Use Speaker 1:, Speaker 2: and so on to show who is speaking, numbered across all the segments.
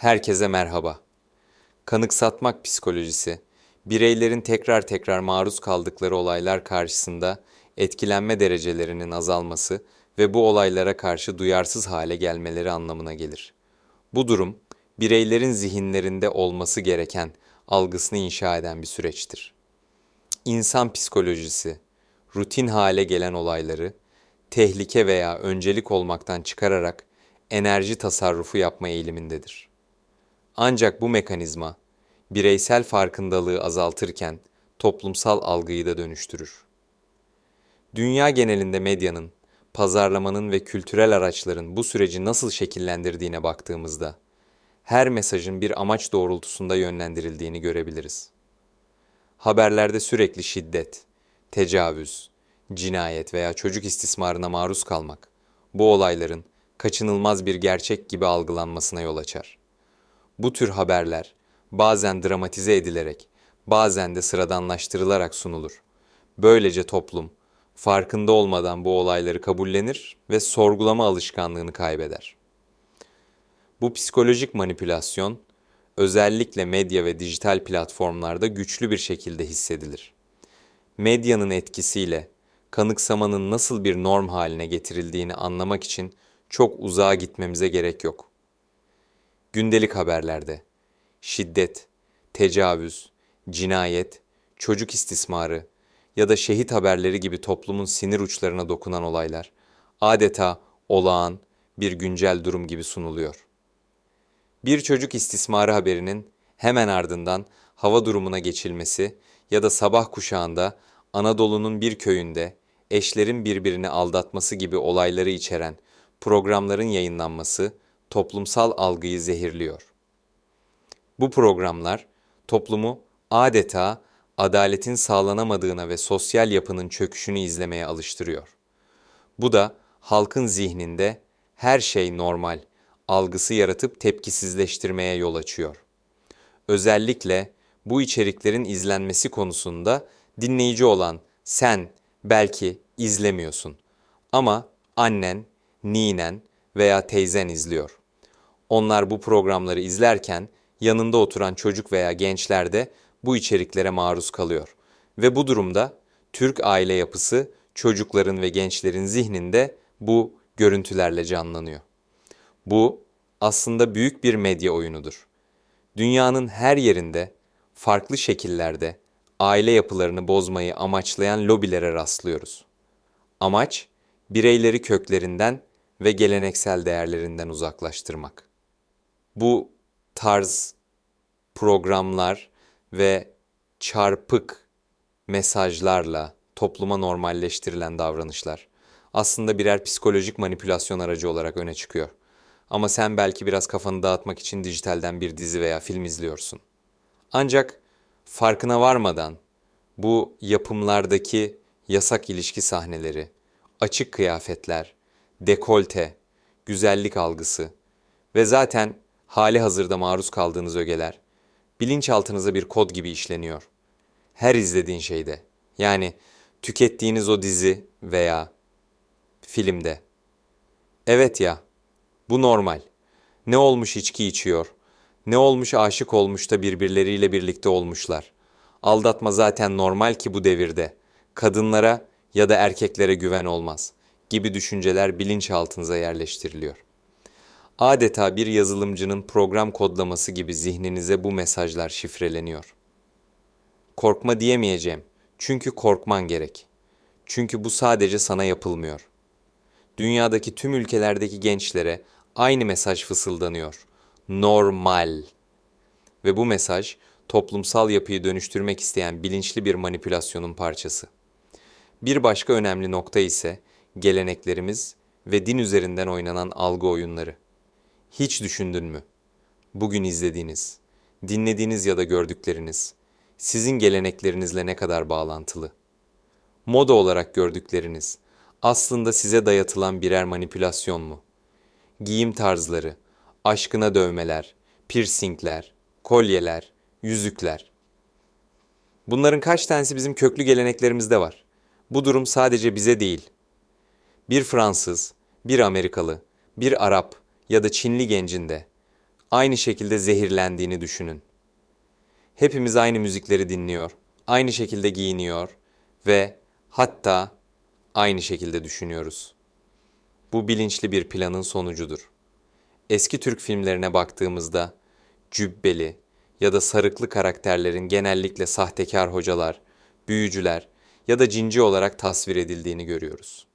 Speaker 1: Herkese merhaba. Kanıksatmak psikolojisi, bireylerin tekrar tekrar maruz kaldıkları olaylar karşısında etkilenme derecelerinin azalması ve bu olaylara karşı duyarsız hale gelmeleri anlamına gelir. Bu durum, bireylerin zihinlerinde olması gereken algısını inşa eden bir süreçtir. İnsan psikolojisi, rutin hale gelen olayları, tehlike veya öncelik olmaktan çıkararak enerji tasarrufu yapma eğilimindedir. Ancak bu mekanizma bireysel farkındalığı azaltırken toplumsal algıyı da dönüştürür. Dünya genelinde medyanın, pazarlamanın ve kültürel araçların bu süreci nasıl şekillendirdiğine baktığımızda her mesajın bir amaç doğrultusunda yönlendirildiğini görebiliriz. Haberlerde sürekli şiddet, tecavüz, cinayet veya çocuk istismarına maruz kalmak bu olayların kaçınılmaz bir gerçek gibi algılanmasına yol açar. Bu tür haberler bazen dramatize edilerek, bazen de sıradanlaştırılarak sunulur. Böylece toplum farkında olmadan bu olayları kabullenir ve sorgulama alışkanlığını kaybeder. Bu psikolojik manipülasyon özellikle medya ve dijital platformlarda güçlü bir şekilde hissedilir. Medyanın etkisiyle kanıksamanın nasıl bir norm haline getirildiğini anlamak için çok uzağa gitmemize gerek yok. Gündelik haberlerde şiddet, tecavüz, cinayet, çocuk istismarı ya da şehit haberleri gibi toplumun sinir uçlarına dokunan olaylar adeta olağan bir güncel durum gibi sunuluyor. Bir çocuk istismarı haberinin hemen ardından hava durumuna geçilmesi ya da sabah kuşağında Anadolu'nun bir köyünde eşlerin birbirini aldatması gibi olayları içeren programların yayınlanması toplumsal algıyı zehirliyor. Bu programlar toplumu adeta adaletin sağlanamadığına ve sosyal yapının çöküşünü izlemeye alıştırıyor. Bu da halkın zihninde her şey normal algısı yaratıp tepkisizleştirmeye yol açıyor. Özellikle bu içeriklerin izlenmesi konusunda dinleyici olan sen belki izlemiyorsun ama annen, ninen veya teyzen izliyor. Onlar bu programları izlerken yanında oturan çocuk veya gençler de bu içeriklere maruz kalıyor. Ve bu durumda Türk aile yapısı çocukların ve gençlerin zihninde bu görüntülerle canlanıyor. Bu aslında büyük bir medya oyunudur. Dünyanın her yerinde farklı şekillerde aile yapılarını bozmayı amaçlayan lobilere rastlıyoruz. Amaç bireyleri köklerinden ve geleneksel değerlerinden uzaklaştırmak. Bu tarz programlar ve çarpık mesajlarla topluma normalleştirilen davranışlar aslında birer psikolojik manipülasyon aracı olarak öne çıkıyor. Ama sen belki biraz kafanı dağıtmak için dijitalden bir dizi veya film izliyorsun. Ancak farkına varmadan bu yapımlardaki yasak ilişki sahneleri, açık kıyafetler, dekolte, güzellik algısı ve zaten hali hazırda maruz kaldığınız ögeler bilinçaltınıza bir kod gibi işleniyor. Her izlediğin şeyde. Yani tükettiğiniz o dizi veya filmde. Evet ya, bu normal. Ne olmuş içki içiyor? Ne olmuş aşık olmuş da birbirleriyle birlikte olmuşlar? Aldatma zaten normal ki bu devirde. Kadınlara ya da erkeklere güven olmaz gibi düşünceler bilinçaltınıza yerleştiriliyor. Adeta bir yazılımcının program kodlaması gibi zihninize bu mesajlar şifreleniyor. Korkma diyemeyeceğim. Çünkü korkman gerek. Çünkü bu sadece sana yapılmıyor. Dünyadaki tüm ülkelerdeki gençlere aynı mesaj fısıldanıyor. Normal. Ve bu mesaj toplumsal yapıyı dönüştürmek isteyen bilinçli bir manipülasyonun parçası. Bir başka önemli nokta ise geleneklerimiz ve din üzerinden oynanan algı oyunları. Hiç düşündün mü? Bugün izlediğiniz, dinlediğiniz ya da gördükleriniz sizin geleneklerinizle ne kadar bağlantılı? Moda olarak gördükleriniz aslında size dayatılan birer manipülasyon mu? Giyim tarzları, aşkına dövmeler, piercingler, kolyeler, yüzükler. Bunların kaç tanesi bizim köklü geleneklerimizde var? Bu durum sadece bize değil. Bir Fransız, bir Amerikalı, bir Arap ya da Çinli gencinde aynı şekilde zehirlendiğini düşünün. Hepimiz aynı müzikleri dinliyor, aynı şekilde giyiniyor ve hatta aynı şekilde düşünüyoruz. Bu bilinçli bir planın sonucudur. Eski Türk filmlerine baktığımızda cübbeli ya da sarıklı karakterlerin genellikle sahtekar hocalar, büyücüler ya da cinci olarak tasvir edildiğini görüyoruz.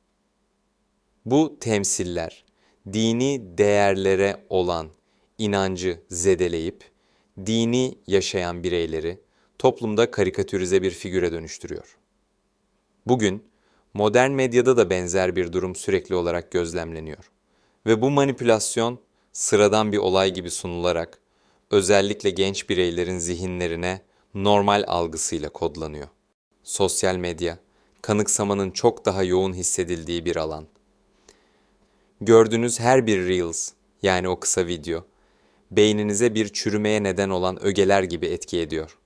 Speaker 1: Bu temsiller dini değerlere olan inancı zedeleyip dini yaşayan bireyleri toplumda karikatürize bir figüre dönüştürüyor. Bugün modern medyada da benzer bir durum sürekli olarak gözlemleniyor. Ve bu manipülasyon sıradan bir olay gibi sunularak özellikle genç bireylerin zihinlerine normal algısıyla kodlanıyor. Sosyal medya, kanıksamanın çok daha yoğun hissedildiği bir alan. Gördüğünüz her bir Reels, yani o kısa video, beyninize bir çürümeye neden olan ögeler gibi etki ediyor.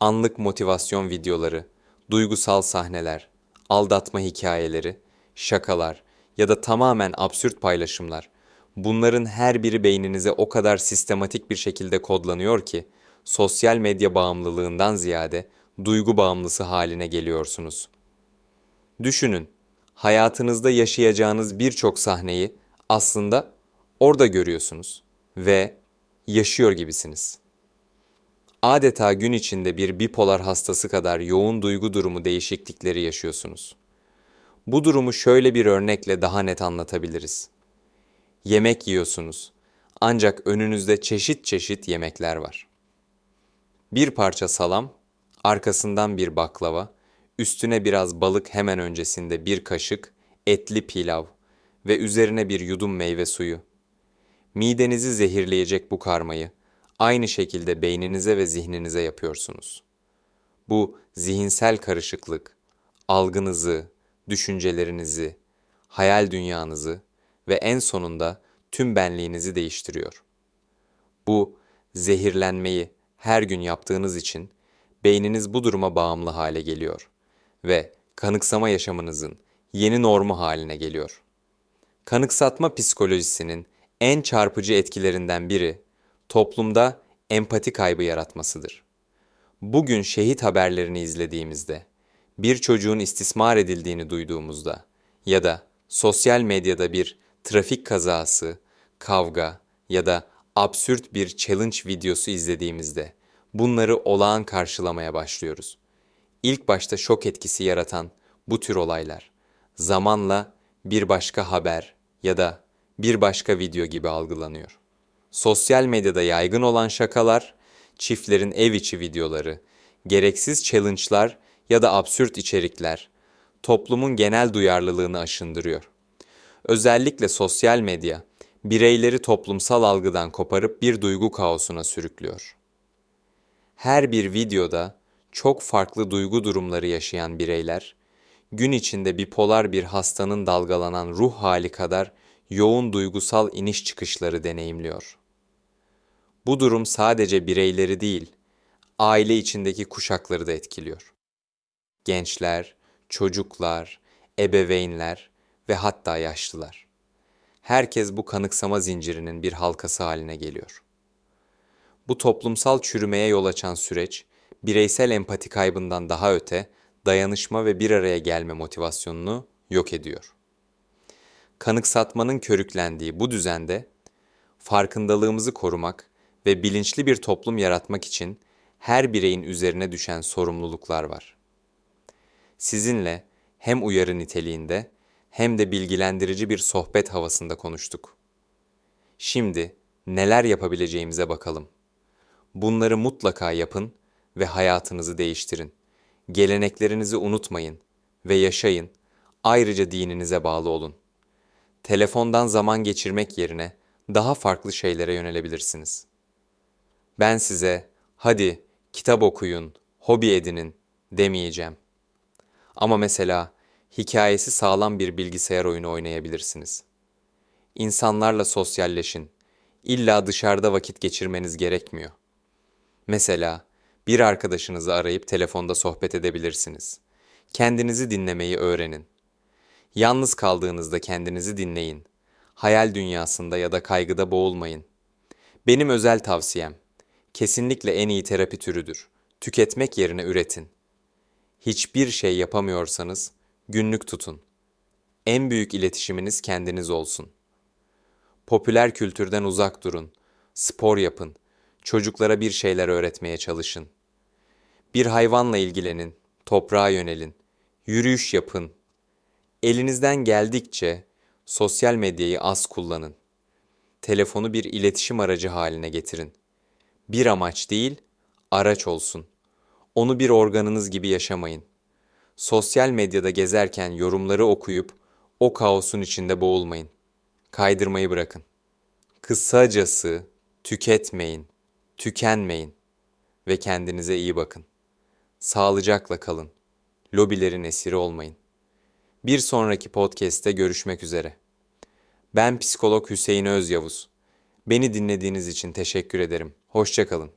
Speaker 1: Anlık motivasyon videoları, duygusal sahneler, aldatma hikayeleri, şakalar ya da tamamen absürt paylaşımlar. Bunların her biri beyninize o kadar sistematik bir şekilde kodlanıyor ki sosyal medya bağımlılığından ziyade duygu bağımlısı haline geliyorsunuz. Düşünün, hayatınızda yaşayacağınız birçok sahneyi aslında orada görüyorsunuz ve yaşıyor gibisiniz. Adeta gün içinde bir bipolar hastası kadar yoğun duygu durumu değişiklikleri yaşıyorsunuz. Bu durumu şöyle bir örnekle daha net anlatabiliriz. Yemek yiyorsunuz. Ancak önünüzde çeşit çeşit yemekler var. Bir parça salam, arkasından bir baklava, üstüne biraz balık hemen öncesinde bir kaşık etli pilav ve üzerine bir yudum meyve suyu. Midenizi zehirleyecek bu karmayı aynı şekilde beyninize ve zihninize yapıyorsunuz. Bu zihinsel karışıklık algınızı, düşüncelerinizi, hayal dünyanızı ve en sonunda tüm benliğinizi değiştiriyor. Bu zehirlenmeyi her gün yaptığınız için beyniniz bu duruma bağımlı hale geliyor ve kanıksama yaşamınızın yeni normu haline geliyor. Kanıksatma psikolojisinin en çarpıcı etkilerinden biri toplumda empati kaybı yaratmasıdır. Bugün şehit haberlerini izlediğimizde, bir çocuğun istismar edildiğini duyduğumuzda ya da sosyal medyada bir trafik kazası, kavga ya da absürt bir challenge videosu izlediğimizde bunları olağan karşılamaya başlıyoruz. İlk başta şok etkisi yaratan bu tür olaylar zamanla bir başka haber ya da bir başka video gibi algılanıyor. Sosyal medyada yaygın olan şakalar, çiftlerin ev içi videoları, gereksiz challenge'lar ya da absürt içerikler toplumun genel duyarlılığını aşındırıyor. Özellikle sosyal medya bireyleri toplumsal algıdan koparıp bir duygu kaosuna sürüklüyor. Her bir videoda çok farklı duygu durumları yaşayan bireyler gün içinde bipolar bir hastanın dalgalanan ruh hali kadar yoğun duygusal iniş çıkışları deneyimliyor. Bu durum sadece bireyleri değil, aile içindeki kuşakları da etkiliyor. Gençler, çocuklar, ebeveynler ve hatta yaşlılar. Herkes bu kanıksama zincirinin bir halkası haline geliyor. Bu toplumsal çürümeye yol açan süreç, bireysel empati kaybından daha öte dayanışma ve bir araya gelme motivasyonunu yok ediyor. Kanıksatmanın körüklendiği bu düzende farkındalığımızı korumak ve bilinçli bir toplum yaratmak için her bireyin üzerine düşen sorumluluklar var. Sizinle hem uyarı niteliğinde hem de bilgilendirici bir sohbet havasında konuştuk. Şimdi neler yapabileceğimize bakalım. Bunları mutlaka yapın ve hayatınızı değiştirin. Geleneklerinizi unutmayın ve yaşayın. Ayrıca dininize bağlı olun. Telefondan zaman geçirmek yerine daha farklı şeylere yönelebilirsiniz. Ben size hadi kitap okuyun, hobi edinin demeyeceğim. Ama mesela hikayesi sağlam bir bilgisayar oyunu oynayabilirsiniz. İnsanlarla sosyalleşin. İlla dışarıda vakit geçirmeniz gerekmiyor. Mesela bir arkadaşınızı arayıp telefonda sohbet edebilirsiniz. Kendinizi dinlemeyi öğrenin. Yalnız kaldığınızda kendinizi dinleyin. Hayal dünyasında ya da kaygıda boğulmayın. Benim özel tavsiyem, kesinlikle en iyi terapi türüdür. Tüketmek yerine üretin. Hiçbir şey yapamıyorsanız günlük tutun. En büyük iletişiminiz kendiniz olsun. Popüler kültürden uzak durun. Spor yapın. Çocuklara bir şeyler öğretmeye çalışın. Bir hayvanla ilgilenin, toprağa yönelin, yürüyüş yapın. Elinizden geldikçe sosyal medyayı az kullanın. Telefonu bir iletişim aracı haline getirin. Bir amaç değil, araç olsun. Onu bir organınız gibi yaşamayın. Sosyal medyada gezerken yorumları okuyup o kaosun içinde boğulmayın. Kaydırmayı bırakın. Kısacası tüketmeyin, tükenmeyin ve kendinize iyi bakın. Sağlıcakla kalın. Lobilerin esiri olmayın. Bir sonraki podcast'te görüşmek üzere. Ben psikolog Hüseyin Özyavuz. Beni dinlediğiniz için teşekkür ederim. Hoşçakalın.